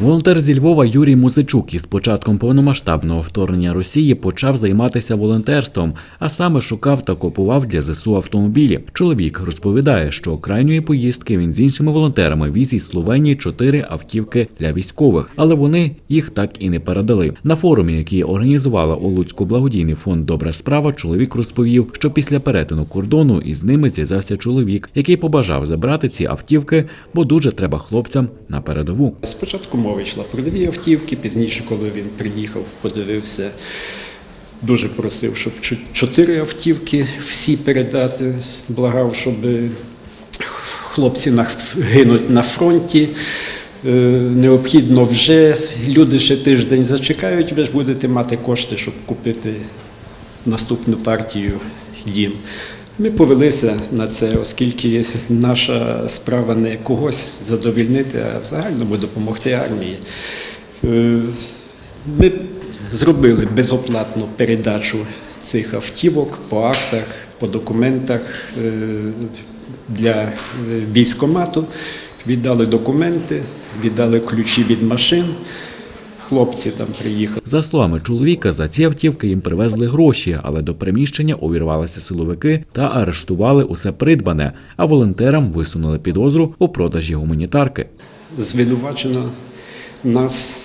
Волонтер зі Львова Юрій Музичук із початком повномасштабного вторгнення Росії почав займатися волонтерством, а саме шукав та купував для ЗСУ автомобілі. Чоловік розповідає, що крайньої поїздки він з іншими волонтерами віз із Словенії чотири автівки для військових, але вони їх так і не передали. На форумі, який організувала у Луцьку благодійний фонд Добра справа, чоловік розповів, що після перетину кордону із ними зв'язався чоловік, який побажав забрати ці автівки, бо дуже треба хлопцям на передову. Спочатку мова йшла про дві автівки, пізніше, коли він приїхав, подивився, дуже просив, щоб чотири автівки всі передати. Благав, щоб хлопці гинуть на фронті. Е, Необхідно вже, люди ще тиждень зачекають, ви ж будете мати кошти, щоб купити наступну партію їм. Ми повелися на це, оскільки наша справа не когось задовільнити, а в загальному допомогти армії. Е, Ми зробили безоплатну передачу цих автівок по актах, по документах е, для е, військомату. Віддали документи, віддали ключі від машин. Хлопці там приїхали. За словами чоловіка, за ці автівки їм привезли гроші, але до приміщення увірвалися силовики та арештували усе придбане, а волонтерам висунули підозру у продажі гуманітарки. звинувачено нас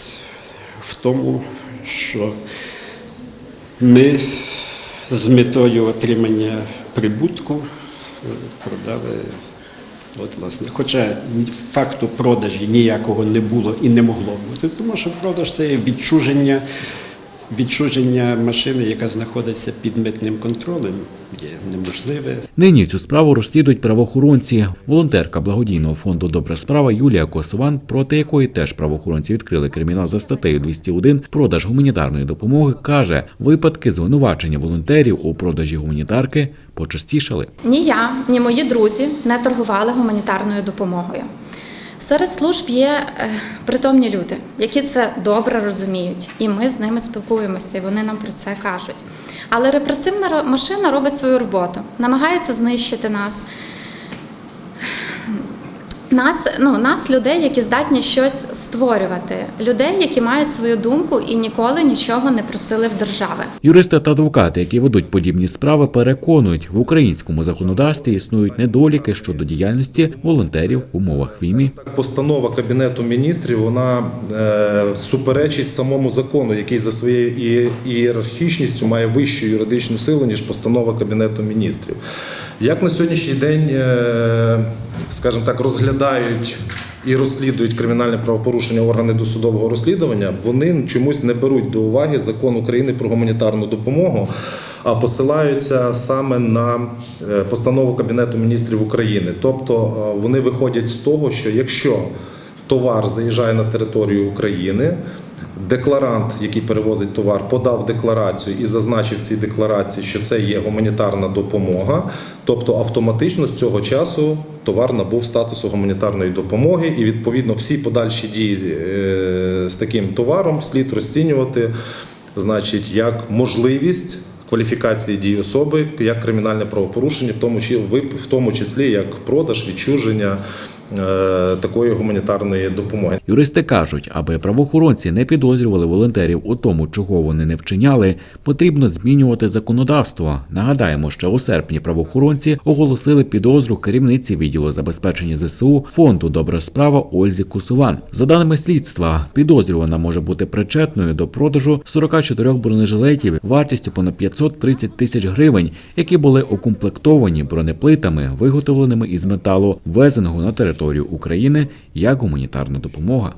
в тому, що ми з метою отримання прибутку продали. От, власне, хоча факту продажі ніякого не було і не могло бути, тому що продаж це відчуження, відчуження машини, яка знаходиться під митним контролем, є неможливе. Нині цю справу розслідують правоохоронці. Волонтерка благодійного фонду Добра справа Юлія Косован, проти якої теж правоохоронці відкрили кримінал за статтею 201 продаж гуманітарної допомоги, каже, випадки звинувачення волонтерів у продажі гуманітарки почастішали. Ні я, ні мої друзі не торгували гуманітарною допомогою. Серед служб є е, притомні люди, які це добре розуміють, і ми з ними спілкуємося, і вони нам про це кажуть. Але репресивна машина робить свою роботу, намагається знищити нас. Нас, ну, нас, людей, які здатні щось створювати, людей, які мають свою думку і ніколи нічого не просили в держави. Юристи та адвокати, які ведуть подібні справи, переконують, в українському законодавстві існують недоліки щодо діяльності волонтерів в умовах війни. Постанова Кабінету міністрів вона е, суперечить самому закону, який за своєю ієрархічністю має вищу юридичну силу, ніж постанова Кабінету міністрів. Як на сьогоднішній день, е, скажімо так, розглядають і розслідують кримінальне правопорушення органи досудового розслідування, вони чомусь не беруть до уваги закон України про гуманітарну допомогу, а посилаються саме на е, постанову Кабінету міністрів України. Тобто е, вони виходять з того, що якщо товар заїжджає на територію України, декларант, який перевозить товар, подав декларацію і зазначив в цій декларації, що це є гуманітарна допомога, тобто автоматично з цього часу товар набув статусу гуманітарної допомоги, і відповідно всі подальші дії е, з таким товаром слід розцінювати, значить, як можливість. Кваліфікації дій особи як кримінальне правопорушення, в тому чи- в тому числі як продаж, відчуження такої гуманітарної допомоги. Юристи кажуть, аби правоохоронці не підозрювали волонтерів у тому, чого вони не вчиняли, потрібно змінювати законодавство. Нагадаємо, що у серпні правоохоронці оголосили підозру керівниці відділу забезпечення ЗСУ фонду Добра справа Ользі Кусуван. За даними слідства, підозрювана може бути причетною до продажу 44 бронежилетів вартістю понад 530 тисяч гривень, які були укомплектовані бронеплитами, виготовленими із металу, ввезеного на територію України як гуманітарна допомога.